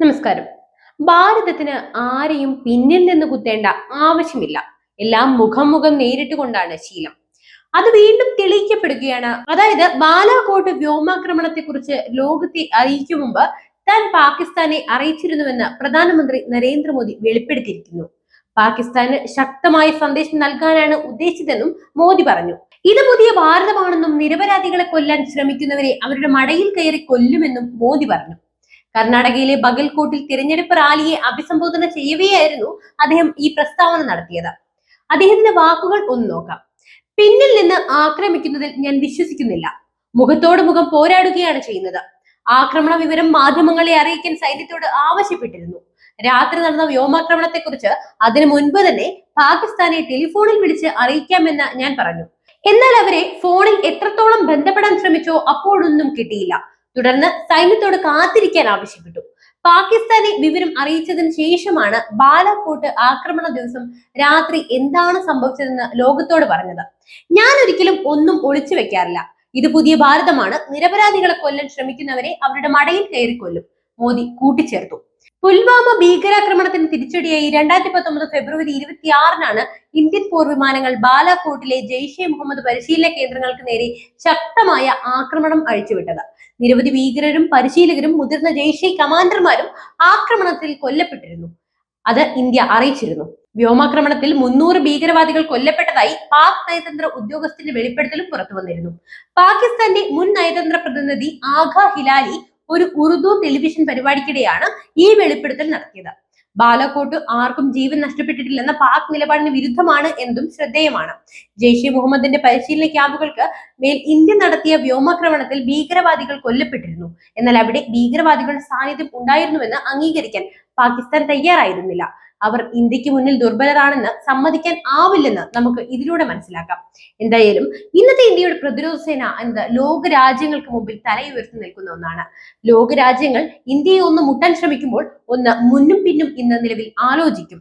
നമസ്കാരം. ഭാരതത്തിന് ആരെയും പിന്നിൽ നിന്ന് കുത്തേണ്ട ആവശ്യമില്ല. എല്ലാം മുഖം മുഖം നേരിട്ട് കൊണ്ടാണ് ശീലം. അത് വീണ്ടും തെളിയിക്കപ്പെടുകയാണ്. അതായത് ബാലാകോട്ട് വ്യോമാക്രമണത്തെ കുറിച്ച് ലോകത്തെ അറിയിക്കും മുമ്പ് താൻ പാകിസ്ഥാനെ അറിയിച്ചിരുന്നുവെന്ന് പ്രധാനമന്ത്രി നരേന്ദ്രമോദി വെളിപ്പെടുത്തിയിരിക്കുന്നു. പാകിസ്ഥാന് ശക്തമായ സന്ദേശം നൽകാനാണ് ഉദ്ദേശിച്ചതെന്നും മോദി പറഞ്ഞു. ഇത് പുതിയ ഭാരതമാണെന്നും നിരപരാധികളെ കൊല്ലാൻ ശ്രമിക്കുന്നവരെ അവരുടെ മടയിൽ കയറി കൊല്ലുമെന്നും മോദി പറഞ്ഞു. കർണാടകയിലെ ബഗൽകോട്ടിൽ തിരഞ്ഞെടുപ്പ് റാലിയെ അഭിസംബോധന ചെയ്യുകയായിരുന്നു അദ്ദേഹം ഈ പ്രസ്താവന നടത്തിയത്. അദ്ദേഹത്തിന്റെ വാക്കുകൾ ഒന്ന് നോക്കാം. പിന്നിൽ നിന്ന് ആക്രമിക്കുന്നതിൽ ഞാൻ വിശ്വസിക്കുന്നില്ല. മുഖത്തോട് മുഖം പോരാടുകയാണ് ചെയ്യുന്നത്. ആക്രമണ വിവരം മാധ്യമങ്ങളെ അറിയിക്കാൻ സൈന്യത്തോട് ആവശ്യപ്പെട്ടിരുന്നു. രാത്രി നടന്ന വ്യോമാക്രമണത്തെക്കുറിച്ച് അതിനു മുൻപ് തന്നെ പാകിസ്ഥാനെ ടെലിഫോണിൽ വിളിച്ച് അറിയിക്കാമെന്ന് ഞാൻ പറഞ്ഞു. എന്നാൽ അവരെ ഫോണിൽ എത്രത്തോളം ബന്ധപ്പെടാൻ ശ്രമിച്ചോ അപ്പോഴൊന്നും കിട്ടിയില്ല. തുടർന്ന് സൈന്യത്തോട് കാത്തിരിക്കാൻ ആവശ്യപ്പെട്ടു. പാകിസ്ഥാനെ വിവരം അറിയിച്ചതിന് ശേഷമാണ് ബാലാക്കോട്ട് ആക്രമണ ദിവസം രാത്രി എന്താണ് സംഭവിച്ചതെന്ന് ലോകത്തോട് പറഞ്ഞത്. ഞാൻ ഒരിക്കലും ഒന്നും ഒളിച്ചു വെക്കാറില്ല. ഇത് പുതിയ ഭാരതമാണ്. നിരപരാധികളെ കൊല്ലാൻ ശ്രമിക്കുന്നവരെ അവരുടെ മടയിൽ കയറി കൊല്ലും. മോദി കൂട്ടിച്ചേർത്തു. പുൽവാമ ഭീകരാക്രമണത്തിന് തിരിച്ചടിയായി രണ്ടായിരത്തി പത്തൊമ്പത് ഫെബ്രുവരി ഇരുപത്തിയാറിനാണ് ഇന്ത്യൻ പോർ വിമാനങ്ങൾ ബാലാക്കോട്ടിലെ ജെയ്ഷെ മുഹമ്മദ് പരിശീലന കേന്ദ്രങ്ങൾക്ക് നേരെ ശക്തമായ ആക്രമണം അഴിച്ചുവിട്ടത്. നിരവധി ഭീകരരും പരിശീലകരും മുതിർന്ന ജെയ്ഷെ കമാൻഡർമാരും ആക്രമണത്തിൽ കൊല്ലപ്പെട്ടിരുന്നു. അത് ഇന്ത്യ അറിയിച്ചിരുന്നു. വ്യോമാക്രമണത്തിൽ മുന്നൂറ് ഭീകരവാദികൾ കൊല്ലപ്പെട്ടതായി പാക് നയതന്ത്ര ഉദ്യോഗസ്ഥന്റെ വെളിപ്പെടുത്തലും പുറത്തു വന്നിരുന്നു. പാകിസ്ഥാന്റെ മുൻ നയതന്ത്ര പ്രതിനിധി ആഘ ഹിലാലി ഒരു ഉറുദു ടെലിവിഷൻ പരിപാടിക്കിടെയാണ് ഈ വെളിപ്പെടുത്തൽ നടത്തിയത്. ബാലാക്കോട്ട് ആർക്കും ജീവൻ നഷ്ടപ്പെട്ടിട്ടില്ലെന്ന പാക് നിലപാടിന് വിരുദ്ധമാണ് എന്നതും ശ്രദ്ധേയമാണ്. ജെയ്ഷെ മുഹമ്മദിന്റെ പരിശീലന ക്യാമ്പുകൾക്ക് മേൽ ഇന്ത്യ നടത്തിയ വ്യോമാക്രമണത്തിൽ ഭീകരവാദികൾ കൊല്ലപ്പെട്ടിരുന്നു. എന്നാൽ അവിടെ ഭീകരവാദികളുടെ സാന്നിധ്യം ഉണ്ടായിരുന്നുവെന്ന് അംഗീകരിക്കാൻ പാകിസ്ഥാൻ തയ്യാറായിരുന്നില്ല. അവർ ഇന്ത്യയ്ക്ക് മുന്നിൽ ദുർബലരാണെന്ന് സമ്മതിക്കാൻ ആവില്ലെന്ന് നമുക്ക് ഇതിലൂടെ മനസ്സിലാക്കാം. എന്തായാലും ഇന്നത്തെ ഇന്ത്യയുടെ പ്രതിരോധ സേന എന്നത് ലോക രാജ്യങ്ങൾക്ക് മുമ്പിൽ തലയുയർത്തി നിൽക്കുന്ന ഒന്നാണ്. ലോക രാജ്യങ്ങൾ ഇന്ത്യയെ ഒന്ന് മുട്ടാൻ ശ്രമിക്കുമ്പോൾ ഒന്ന് മുന്നും പിന്നും ഇന്ന് നിലവിൽ ആലോചിക്കും.